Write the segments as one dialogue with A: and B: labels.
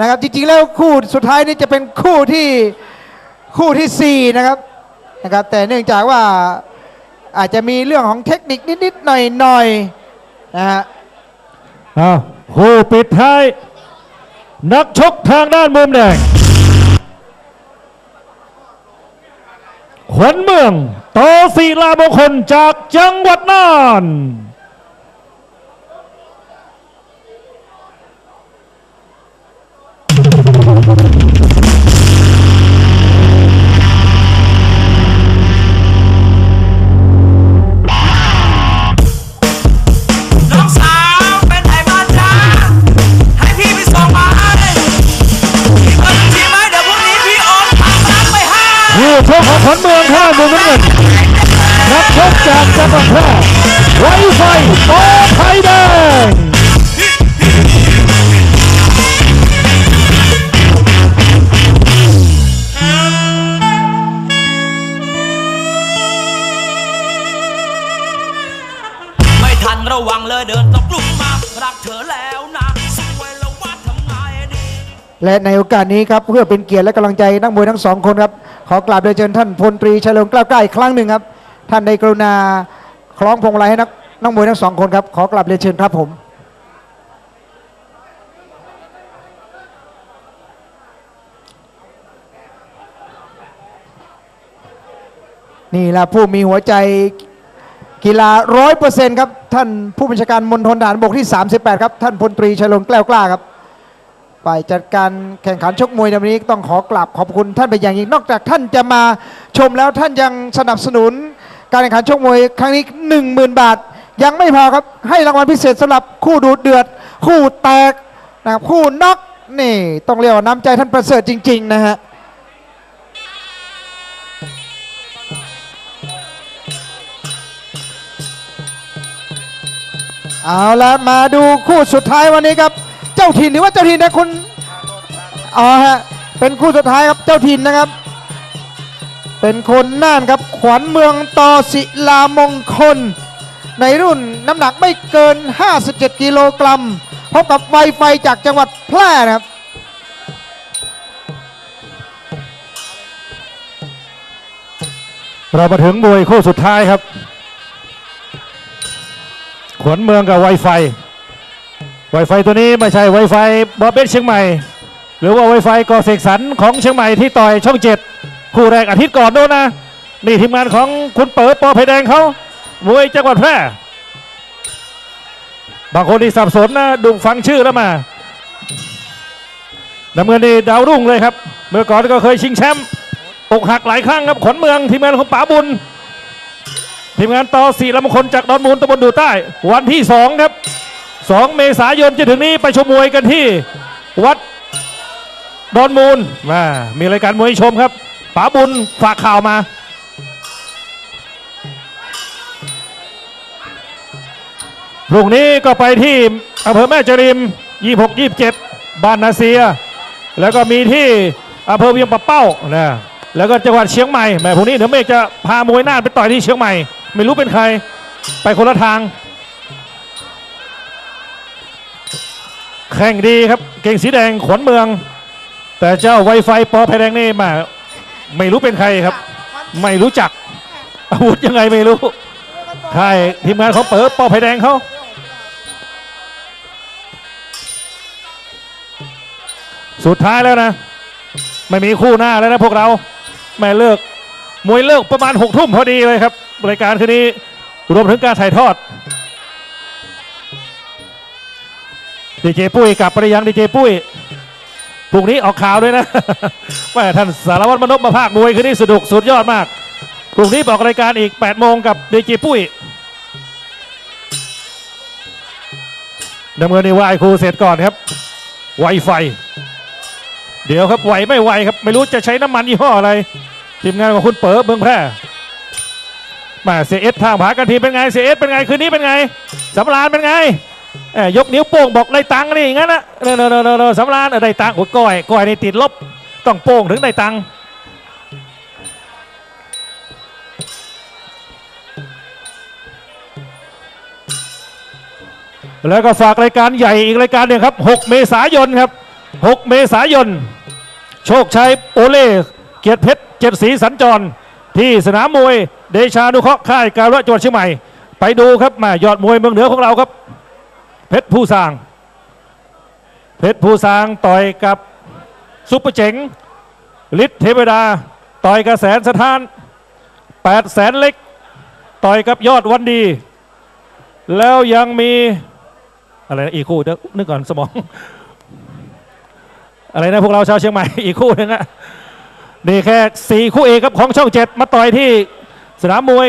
A: นะครับ จริงๆแล้วคู่สุดท้ายนี้จะเป็นคู่ที่คู่ที่สี่นะครับนะครับ แต่เนื่องจากว่าอาจจะมีเรื่องของเทคนิคนิดๆหน่อยๆนะฮะ
B: อ้าคู่ปิดท้ายนักชกทางด้านมุมแดงขวัญเมืองต่อศิลามงคลจากจังหวัดน่าน
C: ช
B: กของขวัญเมืองท่ามุมน้ำเงินนักชกจากจังหวัดแพร่ไวไฟต่อไทยแดง
C: ไม่ทันระวังเลยเดินตกหลุมมารักเธอแล้วนะสวยแล้วว่าทำไงดี
A: และในโอกาสนี้ครับเพื่อเป็นเกียรติและกำลังใจนักมวยทั้งสองคนครับ ขอกราบเรียนเชิญท่านพลตรีเฉลิมกล้าวกล้าอีกครั้งหนึ่งครับ ท่านได้กรุณาคล้องพวงมาลัยให้นักนักมวยทั้งสองคนครับ ขอกราบเรียนเชิญครับผม นี่แหละผู้มีหัวใจกีฬาร้อยเปอร์เซ็นต์ครับ ท่านผู้บัญชาการมณฑลทหารบกที่ 38 ครับ ท่านพลตรีเฉลิมแกล้วกล้าครับ ฝ่ายจัดการแข่งขันชกมวยในวันนี้ต้องขอกราบขอบคุณท่านเป็นอย่างยิ่งนอกจากท่านจะมาชมแล้วท่านยังสนับสนุน การแข่งขันชกมวยครั้งนี้ 10,000 บาท ยังไม่พอครับให้รางวัลพิเศษสำหรับคู่ดูเดือด คู่แตกนะครับคู่น็อกนี่ต้องเรียกว่าน้ำใจท่านประเสริฐจริง ๆ นะฮะเอาละมาดูคู่สุดท้ายวันนี้ครับ จ้าถิ่นหรือว่าเจ้าถิ่นนะคุณอ๋อฮะเป็นคู่สุดท้ายครับเจ้าถิ่นนะครับ เป็นคนน่านครับขวัญเมืองต่อศิลามงคล ในรุ่นน้ำหนักไม่เกิน 57 กิโลกรัมพบกับไวไฟจากจังหวัดแพร่นะครับ
B: เรามาถึงมวยคู่สุดท้ายครับ ขวัญเมืองกับไวไฟ ไวไฟตัวนี้ไม่ใช่ไวไฟบอเบสเชียงใหม่ หรือว่าไวไฟกอเสกสรรของเชียงใหม่ที่ต่อยช่องเจ็ดคู่แรกอาทิตย์ก่อนโน้นนะ นี่ทีมงานของคุณเปิดปอไผ่แดงเขามวยจังหวัดแพร่บางคนที่สับสนนะดูฟังชื่อแล้วมาน้ำเงินนี่ดาวรุ่งเลยครับ เมื่อก่อนก็เคยชิงแชมป์อกหักหลายครั้งครับขนเมืองทีมงานของป๋าบุญ ทีมงานต่อสี่ลำมงคลจากดอนมูลตำบลดูใต้ วันที่สองครับ สองเมษายนจะถึงนี้ไปชมมวยกันที่วัดดอนมูลมามีรายการมวยชมครับป๋าบุญฝากข่าวมา พรุ่งนี้ก็ไปที่อำเภอแม่จริม 26 27 บ้านนาเซีย แล้วก็มีที่อำเภอเวียงปะเป้านะแล้วก็จังหวัดเชียงใหม่แหม่พรุ่งนี้เดี๋ยวเมฆจะพามวยน่านไปต่อยที่เชียงใหม่ ไม่รู้เป็นใครไปคนละทาง แข่งดีครับ เก่งสีแดงขวัญเมือง แต่เจ้าไวไฟปอไผ่แดงนี่มาไม่รู้เป็นใครครับ ไม่รู้จัก อาวุธยังไงไม่รู้ใค่ทีมงานเของเปิดปอไผ่แดงเขาสุดท้ายแล้วนะ ไม่มีคู่หน้าแล้วนะพวกเราแม่เลิก มวยเลิกประมาณหกทุ่มพอดีเลยครับ รายการคืนนี้รวมถึงการถ่ายทอด ดีเจปุ้ยกลับไปหรือยังดีเจปุ้ยพรุ่งนี้ออกข่าวด้วยนะแม่ท่านสารวัตรมนพมาภาคมวยคืนนี้สนุกสุดยอดมากพรุ่งนี้บอกรายการอีก8โมงกับดีเจปุ้ยดำเนินในไหวครูเสร็จก่อนครับ ไวไฟ เดี๋ยวครับไหวไม่ไหวครับ ไม่รู้จะใช้น้ำมันยี่ห้ออะไร ทีมงานของคุณเป๋อเมืองแพร่มาเสียเอสทางผากันทีเป็นไงเสียเอสเป็นไงคืนนี้เป็นไงสำราญเป็นไง ยกนิ้วโป้งบอกได้ตังค์นี่อย่างนั้นนะเนอเนอเนอะเนอะเนอะสำราญได้ตังค์โอ้ยก้อยก้อยนี่ติดลบต้องโป้งถึงได้ตังค์แล้วก็ฝากรายการใหญ่อีกรายการหนึ่งครับ 6 เมษายนครับ 6 เมษายน โชคชัยโอเล่เกียรติเพชรเจ็ดสีสัญจร ที่สนามมวยเดชานุเคราะห์ค่ายการะจังหวัดเชียงใหม่ ไปดูครับมายอดมวยเมืองเหนือของเราครับ เพชรผู้สร้าง เพชรผู้สร้างต่อยกับซุปเปอร์เจ๋งฤทธิ์เทวดา ต่อยกับแสนสถาน8แสนเล็ก ต่อยกับยอดวันดี แล้วยังมีอะไรนะอีกคู่เดี๋ยวนึกก่อนสมอง อะไรนะพวกเราชาวเชียงใหม่อีกคู่หนึงอะนี่แค่สี่คู่เอกครับของช่องเจ็ดมาต่อยที่สนามมวย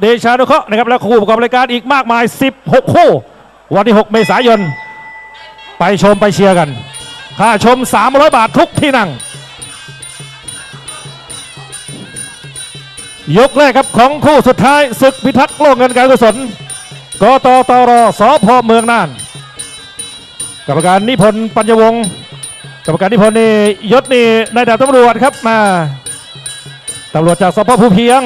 B: เดชานุเคราะห์นะครับแล้วคู่ประกอบรายการอีกมากมาย 16 คู่ วันที่ 6 เมษายน ไปชมไปเชียร์กัน ค่าชม 300 บาททุกที่นั่ง ยกแรกครับของคู่สุดท้ายศึกพิทักษ์โลกเงินการกุศลกตตรสพเมืองน่าน กรรมการนิพนธ์ปัญญวงศ์กรรมการนิพนธ์นี่ยศนี่นายดาบตำรวจครับมาตำรวจจากสพภูเพียง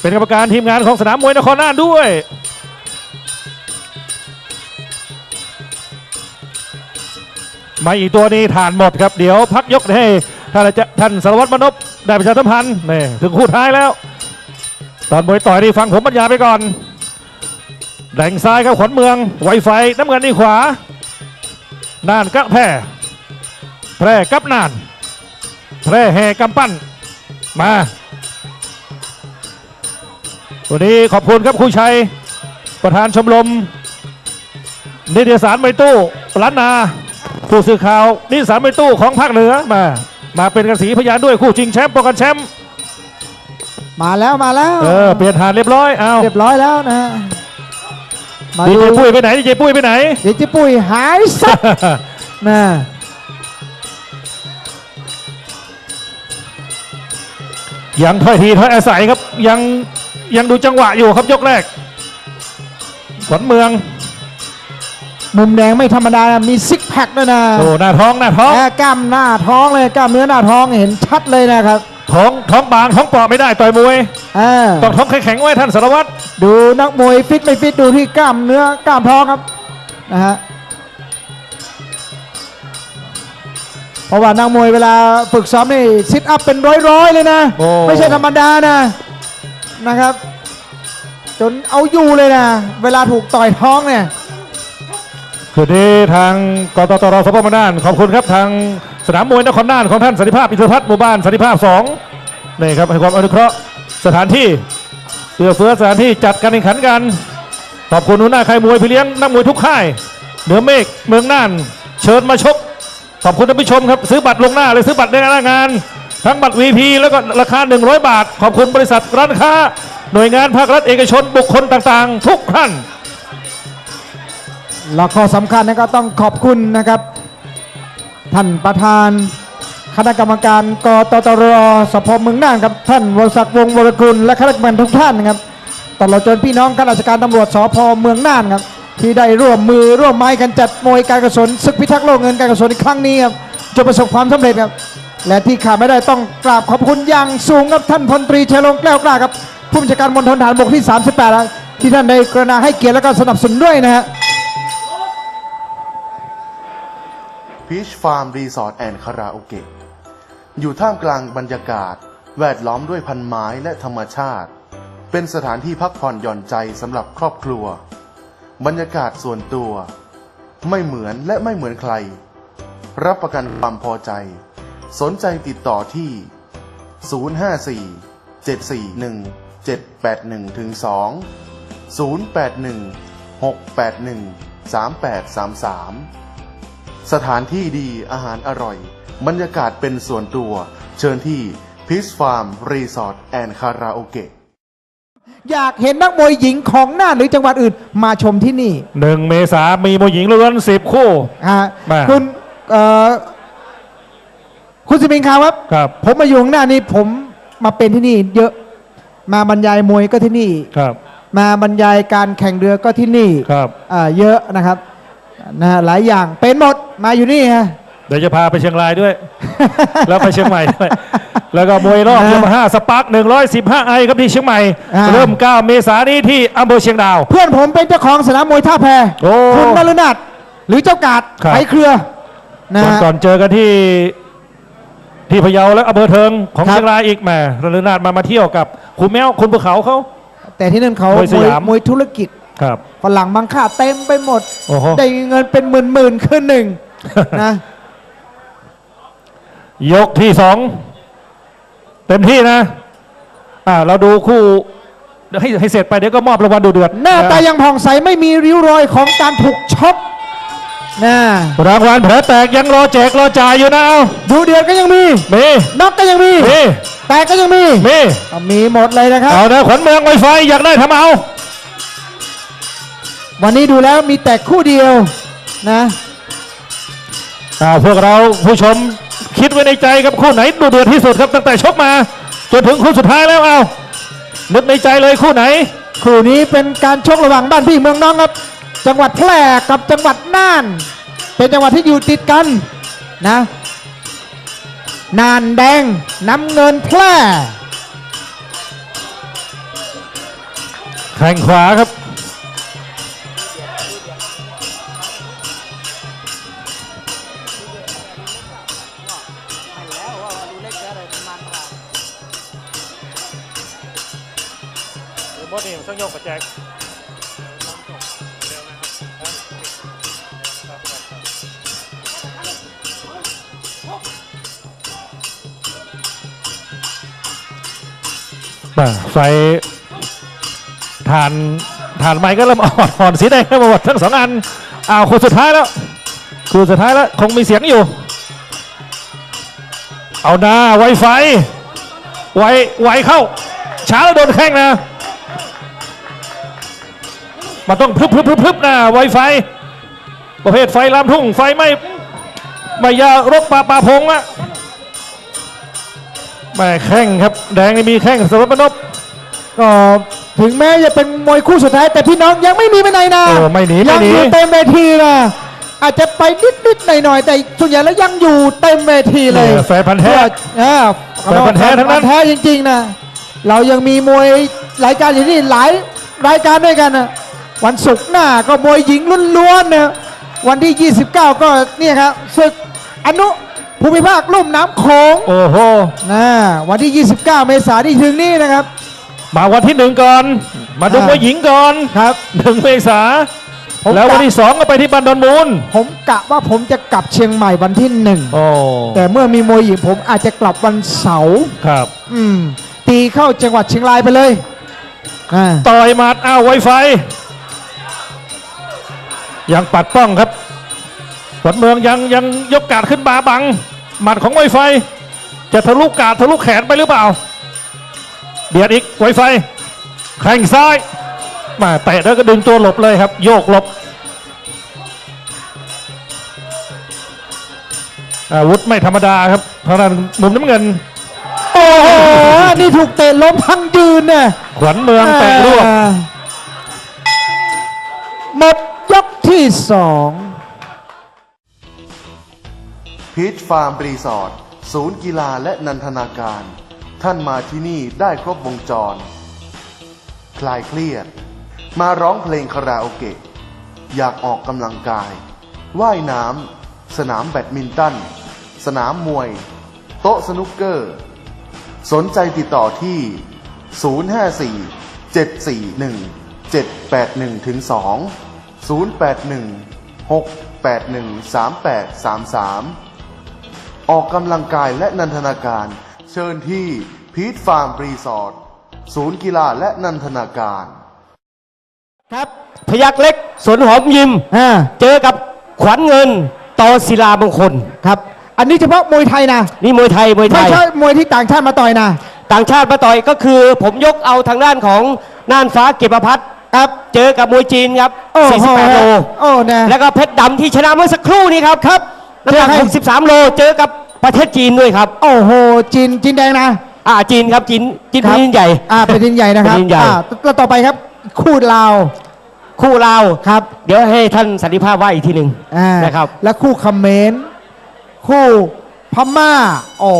B: เป็นกรรมการทีมงานของสนามมวยนครน่านด้วย ไมาอีกตัวนี้ฐานหมดครับเดี๋ยวพักยกให้ท่านอาจารย์ท่านสารวัตรมนพได้ประชาสัมพันธ์นี่ถึงคู่ท้ายแล้ว ตอนมวยต่อยนี่ฟังผมบรรยายไปก่อนแดงซ้ายครับขวัญเมืองไวไฟน้ำเงินนี่ขวาน่านกับแพร่แพร่กับน่าน แพร่แห่กำปั้นมาวันนี้ขอบคุณครับครูชัย ประธานชมรมนิตยสารไมตู้ล้านนา ผู้สื่อข่าวนิตยสารไม่ตู้ของภาคเหนือมา มาเป็นกันสีพยานด้วยคู่ชิงแชมป์ป้องกันแชมป์
A: มาแล้วมาแล้ว
B: เออเปลี่ยนฐานเรียบร้อยเอา
A: เรียบร้อยแล้วนะฮะมา
B: ดี
A: ดู
B: เจปุ้ยไปไหนดีเจปุ้ยไปไหน
A: เดี๋ยวจิปุ้ยหายสักนะ
B: ยังถ้อยทีถ้อยอาศัยครับยังยังดูจังหวะอยู่ครับยกแรกขวัญเมือง
A: มุมแดงไม่ธรรมดานะมีซิกแพคด้วยนะ
B: โอ้หน้าท้องหน้าท้อง
A: แกล้ามหน้าท้องเลยกล้ามเนื้อหน้าท้องเห็นชัดเลยนะครับ
B: ท้องท้องบางท้องเปราะไม่ได้ต่อยมวย
A: อ่า
B: ต้องท้องแข็งๆไว้ท่านสารวัตร
A: ดูนักมวยฟิตไม่ฟิตดูที่กล้ามเนื้อกล้ามท้องครับนะฮะเพราะว่านักมวยเวลาฝึกซ้อมนี่ซิทอัพเป็นร้อยๆเลยนะ
B: โอ้
A: ไม่ใช่ธรรมดานะนะครับ จนเอาอยู่เลยนะ เวลาถูกต่อยท้องเนี่ย
B: คือนี้ทางกตตรสพมน่านขอบคุณครับทางสนามมวยนครน่านของท่านสันติภาพอินทรพัฒน์หมู่บ้านสันติภาพ2นี่ครับให้ความอนุเคราะห์สถานที่เอื้อเฟื้อสถานที่จัดการแข่งขันกันขอบคุณหัวหน้าค่ายมวยพี่เลี้ยงนักมวยทุกค่ายเหนือเมฆเมืองน่าน เชิญมาชกขอบคุณท่านผู้ชมครับซื้อบัตรลงหน้าเลยซื้อบัตรในหน้างาน ทั้งบัตร VP แล้วก็ราคา 100 บาท ขอบคุณบริษัทร้านค้า หน่วยงานภาครัฐเอกชนบุคคลต่างๆ ทุกท่าน
A: แล้วข้อสำคัญนะก็ต้องขอบคุณนะครับ ท่านประธานคณะกรรมการกตตรสพเมืองน่านครับท่านวรศักดิ์วงศ์วรกุลและข้าราชการทุกท่านนะครับตลอดจนพี่น้องข้าราชการตำรวจสพเมืองน่านครับที่ได้ร่วมมือร่วมไม้กันจัดมวยการกุศลศึกพิทักษ์โลกเงินการกุศลในครั้งนี้ครับจนประสบความสำเร็จครับและที่ขาดไม่ได้ต้องกราบขอบคุณอย่างสูงครับท่านพลตรีชัยลงแก้วกล้าครับผู้บัญชาการมณฑลฐานบกที่ 38ครับที่ท่านได้กรุณาให้เกียรติและก็สนับสนุนด้วยนะฮะ
D: พีชฟาร์มรีสอร์ทแอนด์คาราโอเกะอยู่ท่ามกลางบรรยากาศ แวดล้อมด้วยพันไม้และธรรมชาติ เป็นสถานที่พักผ่อนหย่อนใจสำหรับครอบครัว บรรยากาศส่วนตัว ไม่เหมือนและไม่เหมือนใคร รับประกันความพอใจ สนใจติดต่อที่ 054 741 781ถึง2 081 681 3833 สถานที่ดีอาหารอร่อย บรรยากาศเป็นส่วนตัว เชิญที่พิสฟาร์มรีสอร์ทแอนด์คาราโอเกะ
A: อยากเห็นนักมวยหญิงของน่านหรือจังหวัดอื่นมาชมที่นี่
B: หนึ่งเมษามีมวยหญิงล้วนสิบคู่
A: ฮะ
B: มา
A: คุณเอ่อคุณสิมิงคาวครับ
B: ครับ
A: ผมมาอยู่ข้างหน้านี้ผมมาเป็นที่นี่เยอะมาบรรยายมวยก็ที่นี่
B: ครับ
A: มาบรรยายการแข่งเรือก็ที่นี่
B: ครับ
A: อ่าเยอะนะครับ นะฮะหลายอย่างเป็นหมดมาอยู่นี่ฮะ
B: เดี๋ยวจะพาไปเชียงรายด้วย แล้วไปเชียงใหม่ด้วย แล้วก็มวยรอบ
A: นะ
B: ยามาฮ่าสปาร์ค115ไอครับที่เชียงใหม่
A: อ่า
B: เริ่ม9เมษายนนี้ที่อำเภอเชียงดาว
A: เพื่อนผมเป็นเจ้าของสนามมวยท่าแพ
B: โอ้
A: คุณนรุนัทหรือเจ้ากาด
B: ครับ
A: ไถเครือนะ
B: วัน
A: ฮะ
B: ก่อนเจอกันที่ที่พะเยาและอำเภอเทิงของ
A: ครับ
B: เชียงรายอีกแหมระลึกนาดมามาเที่ยวกับคุณแมวคุณภูเขาเขา
A: แต่ที่นั่นเขา
B: มวยส
A: มวย
B: ยาม
A: มวยธุรกิจ
B: ครับ
A: ฝรั่งมังค่าเต็มไปหมด
B: โอ้โห
A: ได้เงินเป็นหมื่นหมื่นๆขึ้นหนึ่ง นะ
B: ยกที่สองเต็มที่นะ อ่าเราดูคู่ให้ให้เสร็จไปเดี๋ยวก็มอบรางวัลดูเดือด
A: หน้าตายังผ่องใสไม่มีริ้วรอยของการถูกชกนะ
B: รางวัลแผลแตกยังรอแจกรอจ่ายอยู่นะเอา
A: ดูเดือดก็ยังมี
B: มี
A: น็อกก็ยังมี
B: มี
A: แตกก็ยังมี
B: มี
A: ก็มีหมดเลยนะครับ
B: เอานะขวัญเมืองไวไฟอยากได้ทำเอา
A: วันนี้ดูแล้วมีแต่คู่เดียวนะ
B: อ่าพวกเราผู้ชมคิดไว้ในใจครับคู่ไหนดูเดือดที่สุดครับตั้งแต่ชกมาจนถึงคู่สุดท้ายแล้วเอานึกในใจเลยคู่ไหน
A: คู่นี้เป็นการชกระหว่างบ้านพี่เมืองน้องครับ จังหวัดแพร่กับจังหวัดน่าน เป็นจังหวัดที่อยู่ติดกันนะน่านแดงน้ำเงินแพร่
B: แข่งขวาครับ บดนี่ต้องยกประแจกไฟฐานฐานไม้ก็เริ่มอ่อนอ่อนสีแดงมาหมดทั้งสองอันอ้าวคนสุดท้ายแล้วคู่สุดท้ายแล้วคงมีเสียงอยู่ เอาหน้าไวไฟไวไวเข้าช้าแล้วโดนแข้งนะ มันต้องพรึบพรึบพรึบพรึบนะไวไฟ ประเภทไฟลามทุ่งไฟไม่ไม่ยารบปลาปลาพงอะแม่แข้งครับ แดงนี่มีแข้งสำหรับมนพ
A: ก็ถึงแม้จะเป็นมวยคู่สุดท้าย แต่พี่น้องยังไม่หนีไปไหนนะ
B: เออไม่หนีไม่
A: ยัง
B: หนี
A: อยู่เต็มเวทีนะอาจจะไปนิดนิดๆหน่อยหน่อยๆแต่ส่วนใหญ่แล้วยังอยู่เต็มเวทีเลย
B: เนี่ยแฟนพันธ์แท้
A: เออ
B: แฟนพันธุ์แท้ทั้งนั้น
A: แฟพัธุ์แท้จริงๆนะเรายังมีมวยรายการอยู่นี่หลายรายการด้วยกันนะ วันศุกร์หน้าก็มวยหญิงล้วนๆนะวันที่ 29 ก็เนี่ยครับศึกอนุภูมิภาคลุ่มน้ำโขง
B: โอ้โห
A: นะวันที่ 29 เมษายนที่ถึงนี้นะครับ
B: มาวันที่หนึ่งก่อน มาดู
A: อ่า
B: มวยหญิงก่อน
A: ครับ
B: หนึ่งเมษา
A: ผม
B: แล้ววัน
A: กะ
B: ที่สองก็ไปที่บันดอนมูล
A: ผมกะว่าผมจะกลับเชียงใหม่วันที่หนึ่ง
B: โอ้
A: แต่เมื่อมีมวยหญิงผมอาจจะกลับวันเสาร์
B: ครับ
A: อืมตีเข้าจังหวัดเชียงรายไปเลยอ่า
B: ต่อยหมัดอ้าวไวไฟ ยังปัดป้องครับขวัญเมืองยังยังยกกาดขึ้นบาบัง หมัดของไวไฟ จะทะลุกาดทะลุแขนไปหรือเปล่า เบียดอีกไวไฟแข่งซ้าย มาเตะแล้วก็ดึงตัวหลบเลยครับ โยกหลบ อาวุธไม่ธรรมดาครับเพราะนั้นมุมน้ำเงิน
A: โอ้โหนี่ถูกเตะล้มพังยืนเนี่ย
B: ขวัญเมืองเตะรวบ
A: อ่าหมดยก ที่สอง
D: พีชฟาร์มรีสอร์ทศูนย์กีฬาและนันทนาการ ท่านมาที่นี่ได้ครบวงจร คลายเครียด มาร้องเพลงคาราโอเกะ อยากออกกำลังกาย ว่ายน้ำ สนามแบดมินตัน สนามมวย โต๊ะสนุกเกอร์ สนใจติดต่อที่ 054 741 781ถึง2 081 681 3833 ออกกำลังกายและนันทนาการ เชิญที่พีทฟาร์มรีสอร์ทศูนย์กีฬาและนันทนาการ
A: ครับ
E: พยักเล็ก สวนหอมยิม
A: อ่า
E: เจอกับขวัญเงินต่อศิลามงคล
A: ครับ อันนี้เฉพาะมวยไทยนะ
E: นี่มวยไทย มวยไท
A: ไม่
E: ย
A: ใช่มวยที่ต่างชาติมาต่อยนะ
E: ต่างชาติมาต่อยก็คือผมยกเอาทางด้านของน่านฟ้าเก็บประพัฒน์
A: ครับ
E: เจอกับมวยจีนครับ
A: โอ้โห
E: 48 โล
A: โอ้นะ
E: แล้วก็เพชรดำที่ชนะเมื่อสักครู่นี้ครับครับน้ำหนัก
A: เจอใคร
E: 63 โล เจอกับประเทศจีนด้วยครับ
A: โอ้โหจีนจีนแดงนะ
E: อ่าจีนครับจีนจีน
A: ครับ
E: แผ่นดินใหญ่
A: อ่าเป็นดินใหญ่นะครับ
E: เป็นดินใหญ่
A: อ่าแล้วต่อไปครับ คู่ลาว
E: คู่เราว
A: ครับ
E: เดี๋ยวให้ท่านสันติภาพว่าอีกทีหนึ่ง
A: อ่า
E: นะครับ
A: และคู่เขมรคู่พม่าโอ้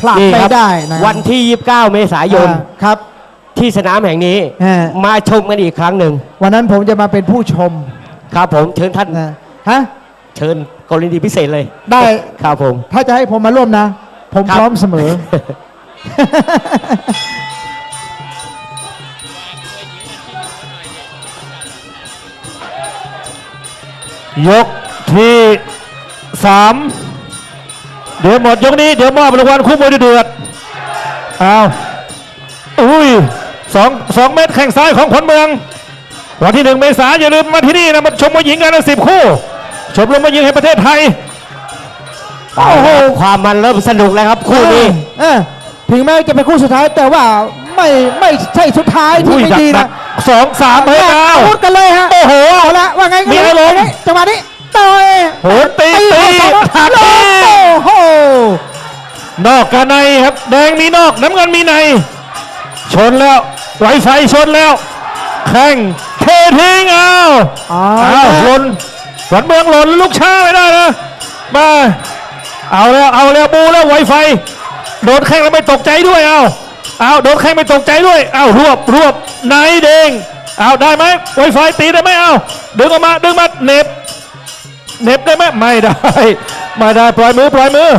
A: พลาด
E: นี่
A: ไม่
E: ครับ
A: ได้นะ
E: วันที่ 29 เมษายน
A: อ่าครับ
E: ที่สนามแห่งนี้
A: ฮะ
E: มาชมกันอีกครั้งหนึ่ง
A: วันนั้นผมจะมาเป็นผู้ชม
E: ครับผมเชิญท่าน
A: นะฮะ
E: เชิญกรณีพิเศษเลย
A: ได้
E: ครับผม
A: ถ้าจะให้ผมมาร่วมนะ ผม
E: ครับ
A: พร้อมเสมอ
B: ยกที่สามเดี๋ยวหมดยกนี้ เดี๋ยวมอบรางวัลคู่มวยเดือดเอาอุ้ย สองสองเมตรแข่งซ้ายของขนเมือง วันที่หนึ่งเมษายนอย่าลืมมาที่นี่นะมาชมมวยหญิงกันนะสิบคู่ ชมรมมวยหญิงแห่งประเทศไทย
E: โอ้โห ความมันเริ่มสนุกแล้วครับคู่นี้
A: เออถึงแม้จะเป็นคู่สุดท้ายแต่ว่าไม่ไม่ใช่สุดท้ายที่
B: อุ้ย
A: ไม่
B: ดัก
A: ดี
B: ดั
A: นะ
B: กสองสามเฮ้ยเอา
A: พูดกันเลยฮะ
B: โอ้โห
A: เอาละว่าไง
B: มีอารมณ์
A: จังหวะนี้ต่อย
B: โหตีตี
A: เข้า
B: หัก
A: สอง
B: ตี
A: โอ้โห
B: นอกกับในครับ แดงมีนอกน้ำเงินมีใน ชนแล้ว ไหวไฟชนแล้ว แข่งเททิ้งเอา
A: เอา
B: หล่นขวัญเมืองหล่นลูกช้าไม่ได้นะมาเอาแล้วเอาแล้วบูแล้วไวไฟ โดนแข้งแล้วไม่ตกใจด้วยเอาเอาโดนแข้งไม่ตกใจด้วยเอารวบรวบไหนเด้งเอาได้ไหมไวไฟตีได้ไหมเอาดึงออกมาดึงมาเน็บเน็บได้ไหมไม่ได้ไม่ได้ปล่อยมือปล่อยมือ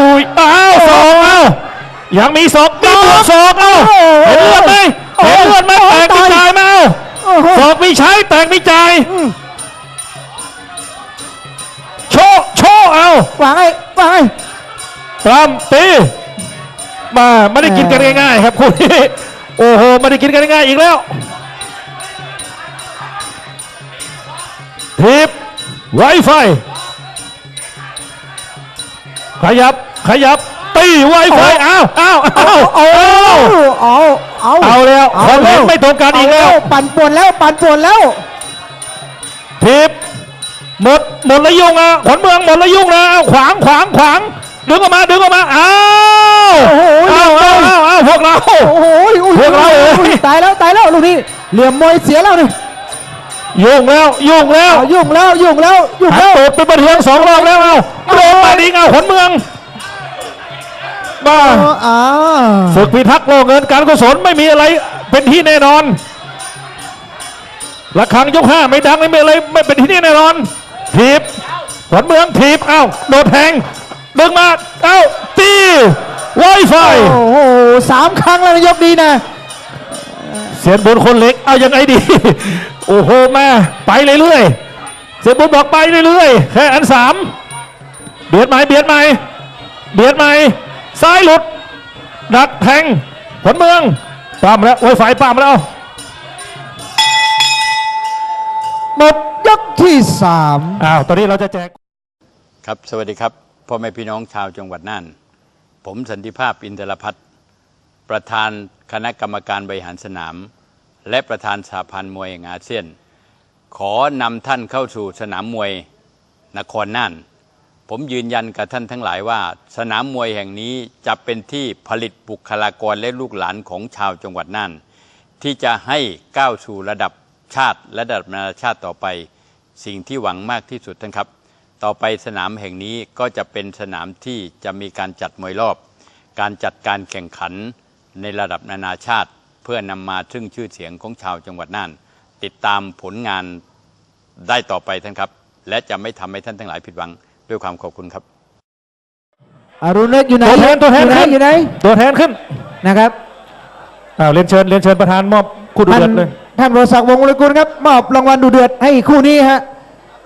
B: อุ้ยอ้าวสองเอ้ายังมีสองมีบวกสองเอ้าเห็นเลือดไหมเห็นเลือดไหมแตกมีจ่ายไหมเอ้า
A: โอ้โห
B: สองมีใช้แตกมีจ่ายโชว์โชว์เอ้า
A: ว่าไงว่าไง
B: ตามตีมาไม่ได้กินกันง่ายๆครับคุณนี้โอ้โหไม่ได้กินกันง่ายๆอีกแล้วทิปไวไฟ ขยับ ขยับ ตีไวไฟอ้าวอ้าวอ้าว
A: เอา
B: อ้าว
A: เอาเอา
B: เอาแล้วความเห็นไม่ตรงกันอีกแล้ว
A: เาปั่นป่วนแล้ว ปั่นป่วนแล้ว
B: ทิปหมดหมดระยุ่งอะขวัญเมืองหมดระยุ่งนะเอาขวางขวางขวางดึงออกมาดึงออกมาอ้าว
A: โอ้โห
B: อ้าวอ้าวอ้าวอ้าวพวกเรา
A: โอ้โหอุ้ย
B: พวกเราเอ้ย
A: อุ้ยตายแล้วตายแล้วลูกนี้เหลี่ยมมวยเสียแล้วนี่
B: ยุ่งแล้วยุ่งแล้ว
A: เอายุ่งแล้วยุ่งแล้วยุ่ง
B: หัน
A: แล้ว
B: ตูดเป็นประเทืองสองรอบแล้วเอาโดนมาดิงเอาขวัญเมืองบ้า
A: อ่า
B: ฝึกพิทักษ์โลกเงินการกุศลไม่มีอะไรเป็นที่แน่นอนระฆังยกห้าไม่ดังไม่มีอะไรไม่เป็นที่แน่นอนถีบขวัญเมืองถีบเอ้าโดดแทงดึงมาเอ้าตีไวไฟ
A: โอ้โหสามครั้งแล้วนะยกนี้นะ
B: เสียนบุญคนเล็ก เอายังไงดี โอ้โหมา ไปเรื่อยๆเสียนบุญบอกไปเรื่อยๆแค่อันสามเบียดไหมเบียดไหมเบียดไหมซ้ายหลุด ดักแทงขวัญเมืองปั้มแล้วไวไฟปั้มแล้ว
A: หมดยกที่สาม
B: อ้าวตอนนี้เราจะแจก
F: ครับ สวัสดีครับพ่อแม่พี่น้องชาวจังหวัดน่าน ผมสันติภาพอินทรพัฒน์ประธานคณะกรรมการบริหารสนาม และประธานสหพันธ์มวยแห่งอาเซียน ขอนำท่านเข้าสู่สนามมวยนครน่าน ผมยืนยันกับท่านทั้งหลายว่า สนามมวยแห่งนี้จะเป็นที่ผลิตบุคลากรและลูกหลานของชาวจังหวัดน่าน ที่จะให้ก้าวสู่ระดับชาติและระดับนานาชาติต่อไป สิ่งที่หวังมากที่สุดท่านครับ ต่อไปสนามแห่งนี้ก็จะเป็นสนามที่จะมีการจัดมวยรอบ การจัดการแข่งขันในระดับนานาชาติ เพื่อนำมาซึ่งชื่อเสียงของชาวจังหวัดน่าน ติดตามผลงานได้ต่อไปท่านครับ และจะไม่ทำให้ท่านทั้งหลายผิดหวังด้วยความขอบคุณครับ
A: อรุณเล็กอยู่ไหน
B: ตัวแทนตัวแทน
A: อยู่ไหน
B: ขึ้น
A: อยู่ไหน
B: ตัวแทนขึ้น
A: นะครับ
B: อ้าวเรียนเชิญเรียนเชิญประธานมอบคู่ดู
A: ท่าน
B: เดือดเลย
A: ท่านบรศักดิ์วงศ์วรกุลครับมอบรางวัลดูเดือดให้คู่นี้ฮะ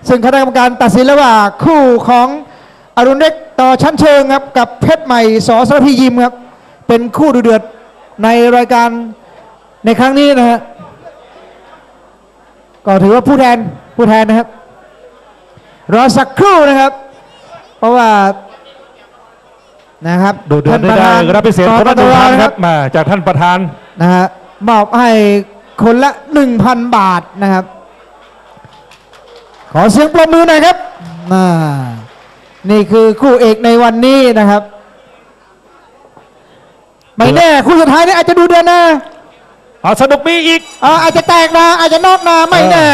A: ซึ่งคณะกรรมการตัดสินแล้วว่าคู่ของอรุณเล็กต่อชั้นเชิงครับกับเพชรใหม่สอสรพียิมครับเป็นคู่ดูเดือดในรายการ ในครั้งนี้นะฮะก็ถือว่าผู้แทนผู้แทนนะครับ รอสักครู่นะครับ เพราะว่านะครับ
B: ดูเดือดได้
A: ท่านประ
B: ได้
A: ธาน
B: รับพิเศษ
A: ก
B: คนละ
A: ต
B: หนึ่งพัน
A: นะ
B: ครับมาจากท่านประธาน
A: นะฮะมอบให้คนละ 1,000 บาทนะครับ ขอเสียงปรบมือหน่อยครับอ่านี่คือคู่เอกในวันนี้นะครับ ไม่แน่คู่สุดท้ายนี่อาจจะดูเดือนนะ
B: เอาสนุกมีอีกเอ
A: ออาจจะแตกนะอาจจะนอกนาไม่แน่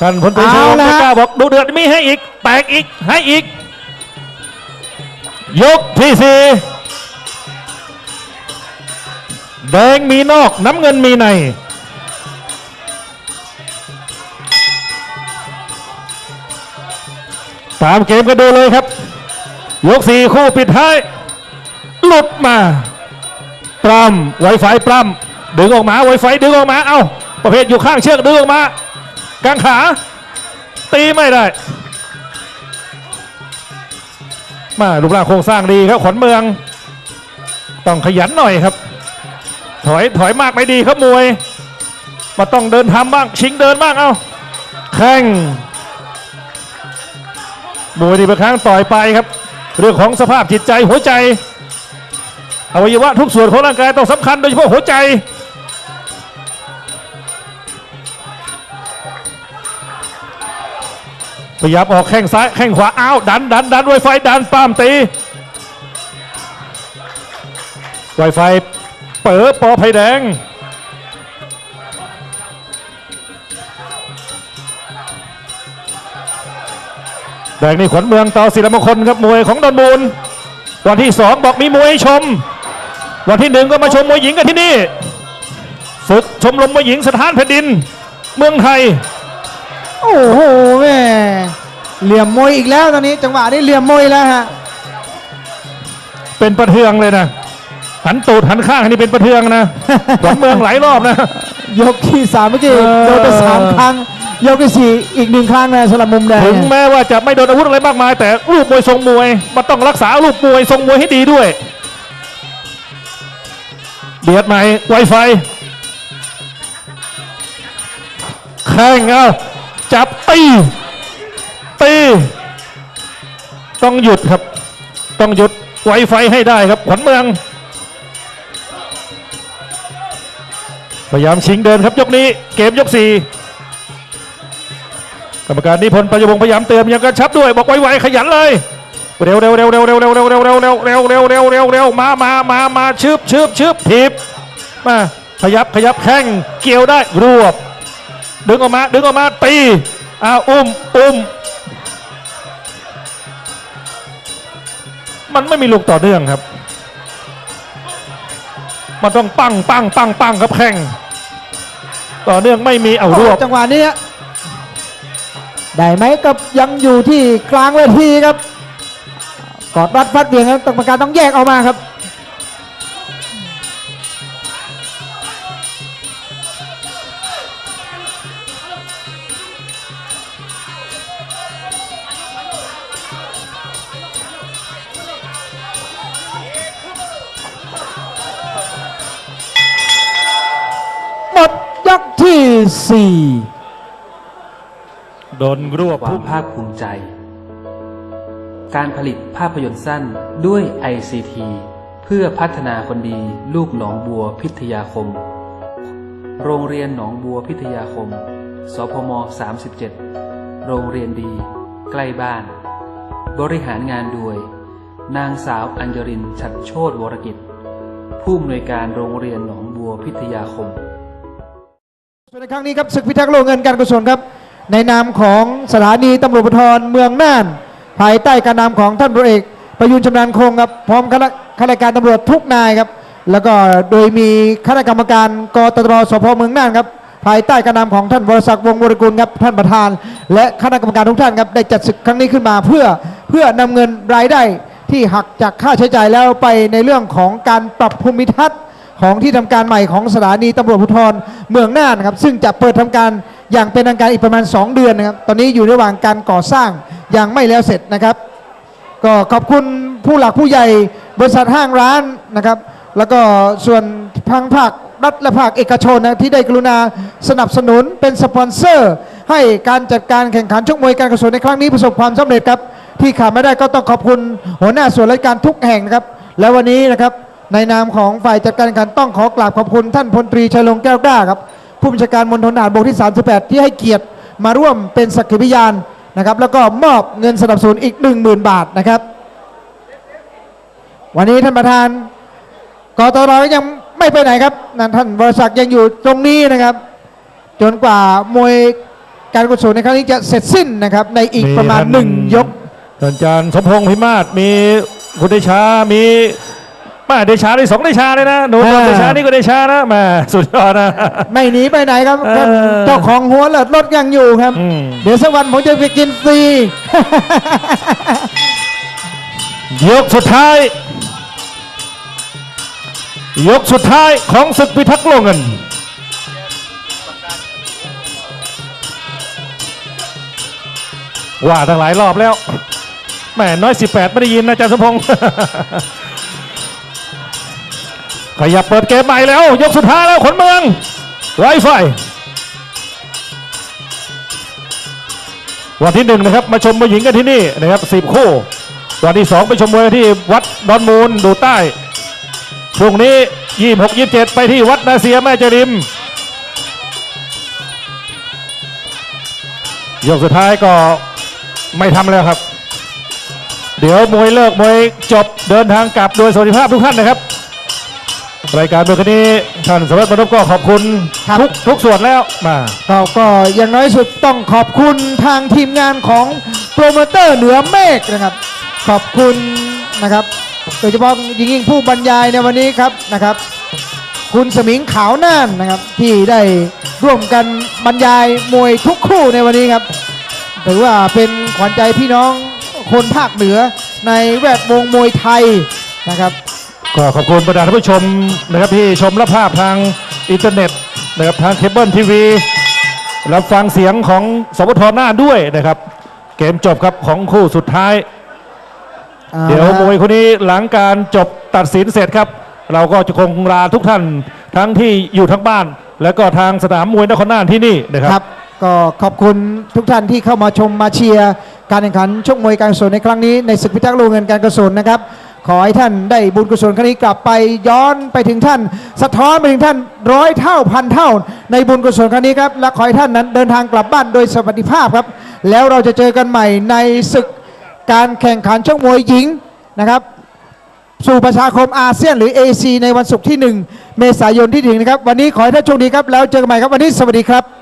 B: ท่านพลตรีชัย
A: เอะ
B: กล้าบอกดูเดือดมีให้อีก แตกอีกให้อีก ยกที่สีแดงมีนอกน้ำเงินมีใน ตามเกมกันดูเลยครับ ยกสี่คู่ปิดให้หลุดมา ปล้ำไวไฟปล้ำ ดึงออกมาไวไฟดึงออกมา เอ้า ประเภทอยู่ข้างเชือกดึงออกมากางขา ตีไม่ได้ มารูปร่างโครงสร้างดีครับขวัญเมือง ต้องขยันหน่อยครับ ถอยถอยมากไม่ดีครับมวย มาต้องเดินทำบ้าง ชิงเดินบ้าง เอ้า แข่งมวยนี่บางครั้งต่อยไปครับ เรื่องของสภาพจิตใจหัวใจอวัยวะทุกส่วนของร่างกายต้องสำคัญโดยเฉพาะหัวใจ พยายามออกแข้งซ้ายแข้งขวาอ้าวดันดันดันไวไฟดันป้ามตีไวไฟเปิดปอไผ่แดงแดงนี่ขวัญเมืองต่อศิลมงคลครับมวยของดอนมูล วันที่สองบอกมีมวยให้ชม วันที่หนึ่งก็มาชมมวยหญิงกันที่นี่ ฝึกชมรมมวยหญิงสถานแผ่นดิน เมืองไทย
A: โอ้โหแม่เหลี่ยมมวยอีกแล้วตอนนี้ จังหวะนี้เหลี่ยมมวยแล้วฮะ
B: เป็นประเทืองเลยนะหันตูดหันข้างนี่เป็นประเทืองนะขวัญเมืองหลายรอบนะ
A: ยกที่สามเมื่อกี้
B: เออ
A: โดนไปสามครั้ง ยกที่สี่อีกหนึ่งครั้งนะสำหรับมุมแดง
B: ถึงแม้ว่าจะไม่โดนอาวุธอะไรมากมาย แต่รูปมวยทรงมวยมันต้องรักษารูปมวยทรงมวยให้ดีด้วยเบียดใหม่ไวไฟแข่งเอา จับตีตีต้องหยุดครับ ต้องหยุดไวไฟให้ได้ครับขวัญเมือง พยายามชิงเดินครับยกนี้ เกมยกสี่กรรมการนิพนธ์ปัญญวงพยายามเตือนยังกระชับด้วย บอกไวๆขยันเลยเร็วเร็วเร็วเร็วเร็วเร็วเร็วเร็วเร็วเร็วเร็วเร็วเร็วเร็วเร็วมามามามาชึบชึบชึบถีบมาขยับขยับแข้งเกี่ยวได้รวบ ดึงออกมาดึงออกมาตีอ้าวอุ้มอุ้มมันไม่มีลูกต่อเนื่องครับ มันต้องปั้งปั้งปั้งปังครับแข้งต่อเนื่องไม่มีเอารวบ
A: จังหวะนี้ได้ไหมกับยังอยู่ที่กลางเวทีครับ กอดรัดฟัดเบี่ยงครับกรรมการต้องแยกออกมาครับ สี่
B: โดนรวบ
G: ความภาคภูมิใจ การผลิตภาพยนตร์สั้นด้วย ICT เพื่อพัฒนาคนดีลูกหนองบัวพิทยาคม โรงเรียนหนองบัวพิทยาคม สพม 37 โรงเรียนดี ใกล้บ้าน บริหารงานโดย นางสาวอัญญรินชัดโชตวรกิจ ผู้อำนวยการโรงเรียนหนองบัวพิทยาคม
A: ในครั้งนี้ครับศึกพิทักษ์โลกเงินการกุศลครับ ในนามของสถานีตำรวจภูธรเมืองน่าน ภายใต้การนำของท่านพลเอก ประยุนชำนาญคงครับพร้อมคณะข้าราชการตำรวจทุกนายครับ แล้วก็โดยมีคณะกรรมการกตรสพเมืองน่านครับภายใต้การนำของท่านวรศักดิ์วงศ์วรกุลครับท่านประธาน และคณะกรรมการทุกท่านครับได้จัดศึกครั้งนี้ขึ้นมาเพื่อเพื่อนำเงินรายได้ที่หักจากค่าใช้จ่ายแล้วไปในเรื่องของการปรับภูมิทัศน์ ของที่ทำการใหม่ของสถานีตำรวจภูธรเมืองน่านนะครับ ซึ่งจะเปิดทำการอย่างเป็นทางการอีกประมาณ 2 เดือนนะครับ ตอนนี้อยู่ระหว่างการก่อสร้างยังไม่แล้วเสร็จนะครับ ก็ขอบคุณผู้หลักผู้ใหญ่บริษัทห้างร้านนะครับ แล้วก็ส่วนทางภาครัฐและภาคเอกชนนะที่ได้กรุณาสนับสนุนเป็นสปอนเซอร์ ให้การจัดการแข่งขันชกมวยการกุศลในครั้งนี้ประสบความสำเร็จครับ ที่ขาดไม่ได้ก็ต้องขอบคุณหัวหน้าส่วนราชการทุกแห่งนะครับ และวันนี้นะครับ ในนามของฝ่ายจัดการแข่งขันต้องขอกราบขอบคุณท่านพลตรีชัยลงแก้วกล้าครับผู้บัญชาการมณฑลทหารบกที่ 38 ที่ให้เกียรติมาร่วมเป็นสักขีพยานนะครับ แล้วก็มอบเงินสนับสนุนอีก 10,000 บาทนะครับ วันนี้ท่านประธานกตรยังไม่ไปไหนครับนั่นท่านวรศักดิ์ยังอยู่ตรงนี้นะครับ จนกว่ามวยการกุศลในครั้งนี้จะเสร็จสิ้นนะครับ ในอีกประมาณหนึ่งยก
B: ท่านอาจารย์สมพงษ์พิมาศมีคุณเดชามี มาเดชาได้สองเดชาเลยนะหนู
A: อ่า
B: เดชานี่ก็เดชานะมาสุดยอดนะ
A: ไม่หนีไปไหนครับ
B: เออ
A: เจ้าของหัวเลิศรถยังอยู่ครับ
B: อืม
A: เดี๋ยวสักวันผมจะไปกินฟรี
B: ยกสุดท้าย ยกสุดท้ายของศึกพิทักษ์โลกเงินว่าทั้งหลายรอบแล้วแหม่น้อย 18 ไม่ได้ยินนะอาจารย์สมพงษ์ ขยับเปิดเกมใหม่แล้ว ยกสุดท้ายแล้วขนเมืองไรไฟวันที่หนึ่งนะครับมาชมมวยหญิงกันที่นี่นะครับสิบคู่ วันที่สองไปชมมวยที่วัดดอนมูลดูใต้พรุ่งนี้ยี่หกยี่เจ็ดไปที่วัดนาเซียแม่จริมยกสุดท้ายก็ไม่ทำแล้วครับ เดี๋ยวมวยเลิกมวยจบเดินทางกลับโดยสวัสดิภาพทุกท่านนะครับ รายการมวยคันนี้ท่านสวัสดิ์บรรพก็ขอบคุณ
A: ครับ
B: ทุกทุกส่วนแล้วมา
A: ก็ก็อย่างน้อยสุดต้องขอบคุณทางทีมงานของโปรโมเตอร์เหนือเมฆนะครับ ขอบคุณนะครับ โดยเฉพาะยิ่งยิ่งผู้บรรยายในวันนี้ครับนะครับ คุณสมิงขาวน่านนะครับที่ได้ร่วมกันบรรยายมวยทุกคู่ในวันนี้ครับถือว่าเป็นขวัญใจพี่น้องคนภาคเหนือในแวดวงมวยไทยนะครับ
B: ก็ขอบคุณบรรดาท่านผู้ชมนะครับที่ชมรับภาพทางอินเทอร์เน็ตนะครับทางเคเบิลทีวีรับฟังเสียงของสวทหน้าด้วยนะครับ เกมจบครับของคู่สุดท้าย
A: อ่า
B: เดี๋ยวมวยคนนี้หลังการจบตัดสินเสร็จครับ เราก็จะคงลาทุกท่านทั้งที่อยู่ทั้งบ้าน และก็ทางสนามมวยนครน่านที่นี่นะค
A: ค
B: รั
A: รับบก็ขอบคุณทุกท่านที่เข้ามาชมมาเชียร์การแข่งขันชกมวยการกุศลในครั้งนี้ในศึกพิทักษ์โลกเงินการกุศลนะครับ ขอให้ท่านได้บุญกุศลครั้งนี้กลับไปย้อนไปถึงท่าน สะท้อนไปถึงท่านร้อยเท่าพันเท่า ในบุญกุศลครั้งนี้ครับและขอให้ท่านนั้นเดินทางกลับบ้านโดยสวัสดิภาพครับ แล้วเราจะเจอกันใหม่ในศึกการแข่งขันชกมวยหญิงนะครับสู่ประชาคมอาเซียนหรือ AC ในวันศุกร์ที่ 1 เมษายนที่ถึงนะครับ วันนี้ขอให้ท่านโชคดีครับ แล้วเจอกันใหม่ครับ วันนี้สวัสดีครับ